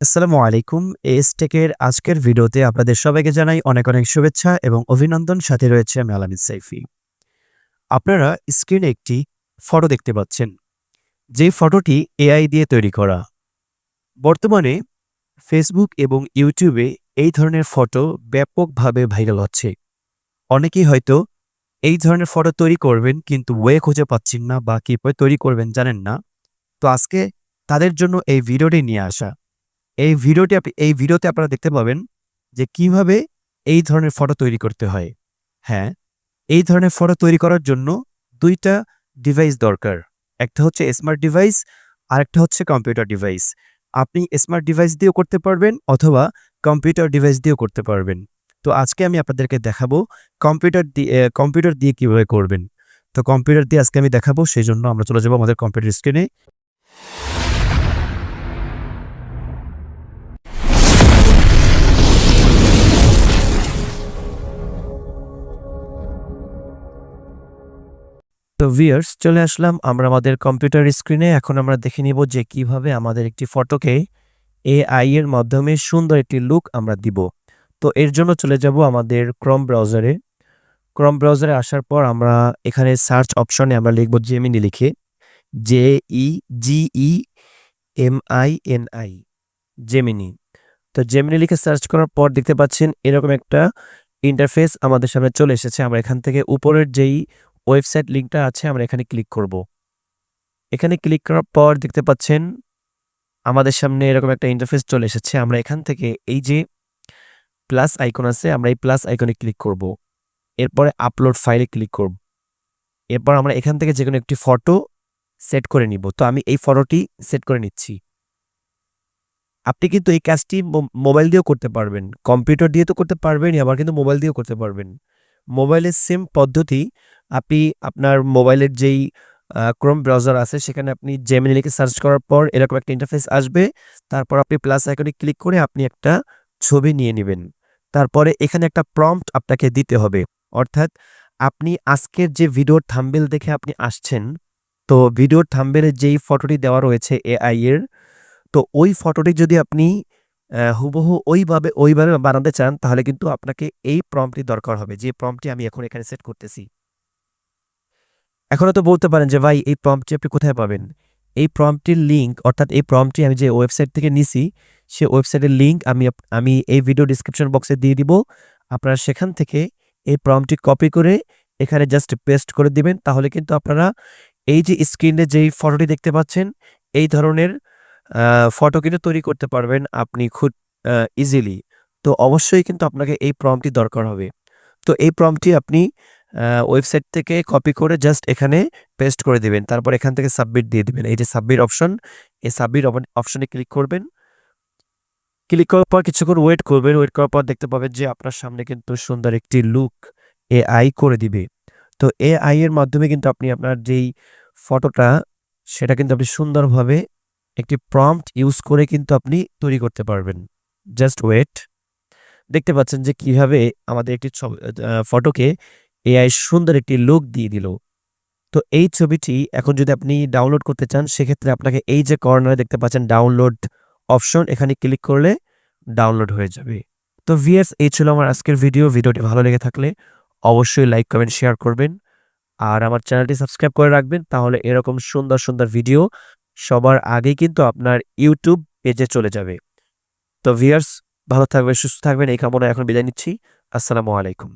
আসসালামু আলাইকুম। এসটেকের আজকের ভিডিওতে আপনাদের সবাইকে জানাই অনেক অনেক শুভেচ্ছা এবং অভিনন্দন। সাথে রয়েছে আমি আলামিদ সাইফি। আপনারা স্ক্রিনে একটি ফটো দেখতে পাচ্ছেন। যে ফটোটি এআই দিয়ে তৈরি করা। বর্তমানে ফেসবুক এবং ইউটিউবে এই ধরনের ফটো ব্যাপকভাবে ভাইরাল হচ্ছে। অনেকেই হয়তো এই ধরনের ফটো তৈরি করবেন কিন্তু ওয়ে খুঁজে পাচ্ছেন না বা কীভাবে তৈরি করবেন জানেন না। তো আজকে তাদের জন্য এই ভিডিওটি নিয়ে আসা। এই ভিডিওটি এই ভিডিওতে আপনারা দেখতে পাবেন যে কীভাবে এই ধরনের ফটো তৈরি করতে হয়। হ্যাঁ এই ধরনের ফটো তৈরি করার জন্য দুইটা ডিভাইস দরকার। একটা হচ্ছে স্মার্ট ডিভাইস আর একটা হচ্ছে কম্পিউটার ডিভাইস আপনি স্মার্ট ডিভাইস দিয়েও করতে পারবেন অথবা কম্পিউটার ডিভাইস দিয়েও করতে পারবেন। তো আজকে আমি আপনাদেরকে দেখাবো কম্পিউটার দিয়ে কম্পিউটার দিয়ে কীভাবে করবেন। তো কম্পিউটার দিয়ে আজকে আমি দেখাবো, সেই জন্য আমরা চলে যাব আমাদের কম্পিউটার স্ক্রিনে তো ভিয়ার্স চলে আসলাম আমরা আমাদের কম্পিউটার স্ক্রিনে। এখন আমরা দেখে নিব যে কীভাবে আমাদের একটি ফটোকে এআই এর মাধ্যমে সুন্দর একটি লুক আমরা দিব। তো এর জন্য চলে যাব আমাদের ক্রম ব্রাউজারে ক্রম ব্রাউজারে আসার পর আমরা এখানে সার্চ অপশনে আমরা লিখব জেমিনি লিখে। G E M I N I Gemini I Gemini তো জেমিনি লিখে সার্চ করার পর দেখতে পাচ্ছেন এরকম একটা ইন্টারফেস আমাদের সামনে চলে এসেছে। আমরা এখান থেকে উপরের যেই ওয়েবসাইট লিঙ্কটা আছে, আমরা এখানে ক্লিক করব। এখানে ক্লিক করার পর দেখতে পাচ্ছেন, আমাদের সামনে এরকম একটা ইন্টারফেস চলে এসেছে। আমরা এখান থেকে এই যে প্লাস আইকন আছে, আমরা এই প্লাস আইকনে ক্লিক করব। এরপরে আপলোড ফাইলে ক্লিক করব। এরপর আমরা এখান থেকে যে কোনো একটি ফটো সেট করে নিব। তো আমি এই ফটোটি সেট করে নিচ্ছি। আপনি কিন্তু এই কাজটি মোবাইল দিয়েও করতে পারবেন। কম্পিউটার দিয়ে তো করতে পারবেনই, আবার কিন্তু মোবাইল দিয়েও করতে পারবেন। মোবাইলের সেম পদ্ধতি, আপনি আপনার মোবাইলের যেই ক্রোম ব্রাউজার আছে, সেখানে আপনি জেমিনি লিখে সার্চ করার পর এরকম একটা ইন্টারফেস আসবে। তারপর আপনি প্লাস আইকনে ক্লিক করে আপনি একটা ছবি নিয়ে নেবেন। তারপরে এখানে একটা প্রম্পট আপনাকে দিতে হবে। অর্থাৎ আপনি আজকের যে ভিডিওর থাম্বেল দেখে আপনি আসছেন, তো ভিডিওর থাম্বেলের যেই ফটোটি দেওয়া রয়েছে এআই এর, তো ওই ফটোটি যদি আপনি হুবহু ওইভাবে ওইভাবে বানাতে চান, তাহলে কিন্তু আপনাকে এই প্রম্পটি দরকার হবে। যে প্রম্পটি আমি এখন এখানে সেট করতেছি। এখনও তো বলতে পারেন যে, ভাই, এই প্রম্পটটি আপনি কোথায় পাবেন? এই প্রম্পটির লিঙ্ক অর্থাৎ এই প্রম্পটটি আমি যে ওয়েবসাইট থেকে নিছি, সে ওয়েবসাইটের লিঙ্ক আমি আমি এই ভিডিও ডিসক্রিপশন বক্সে দিয়ে দিব। আপনারা সেখান থেকে এই প্রম্পটটি কপি করে এখানে জাস্ট পেস্ট করে দিবেন। তাহলে কিন্তু আপনারা এই যে স্ক্রিনে যেই ফটোটি দেখতে পাচ্ছেন, এই ধরনের ফটো কিন্তু তৈরি করতে পারবেন আপনি খুব ইজিলি তো অবশ্যই কিন্তু আপনাকে এই প্রম্পটি দরকার হবে। তো এই প্রম্পটি আপনি ওয়েবসাইট থেকে কপি করে জাস্ট এখানে পেস্ট করে দিবেন। তারপর এখান থেকে সাবমিট দিয়ে দিবেন। এই যে সাবমিট অপশন এই সাবমিট অপশনে ক্লিক করবেন। ক্লিক করার পর কিছুক্ষণ ওয়েট করবেন। ওয়েট করার পর দেখতে পাবেন যে আপনার সামনে কিন্তু সুন্দর একটি লুক এ আই করে দিবে। তো এ আই এর মাধ্যমে কিন্তু আপনি আপনার যেই ফটোটা সেটা কিন্তু আপনি সুন্দরভাবে একটি প্রম্পট ইউজ করে কিন্তু আপনি তৈরি করতে পারবেন। জাস্ট ওয়েট দেখতে পাচ্ছেন যে কীভাবে আমাদের একটি ফটোকে এআই সুন্দর একটি লুক দিয়ে দিল। তো এই ছবিটি এখন যদি আপনি ডাউনলোড করতে চান, সেক্ষেত্রে আপনাকে এই যে কর্নারে দেখতে পাচ্ছেন ডাউনলোড অপশন এখানে ক্লিক করলে ডাউনলোড হয়ে যাবে। তো ভিএস এই ছিল আমার আজকের ভিডিও ভিডিওটি ভালো লেগে থাকলে অবশ্যই লাইক কমেন্ট শেয়ার করবেন। আর আমার চ্যানেলটি সাবস্ক্রাইব করে রাখবেন, তাহলে এরকম সুন্দর সুন্দর ভিডিও সবার আগে কিন্তু আপনার ইউটিউব পেজে চলে যাবে। তো ভিয়ার্স ভালো থাকবেন, সুস্থ থাকবেন, এই কামনা এখন বিদায় নিচ্ছি। আসসালামু আলাইকুম।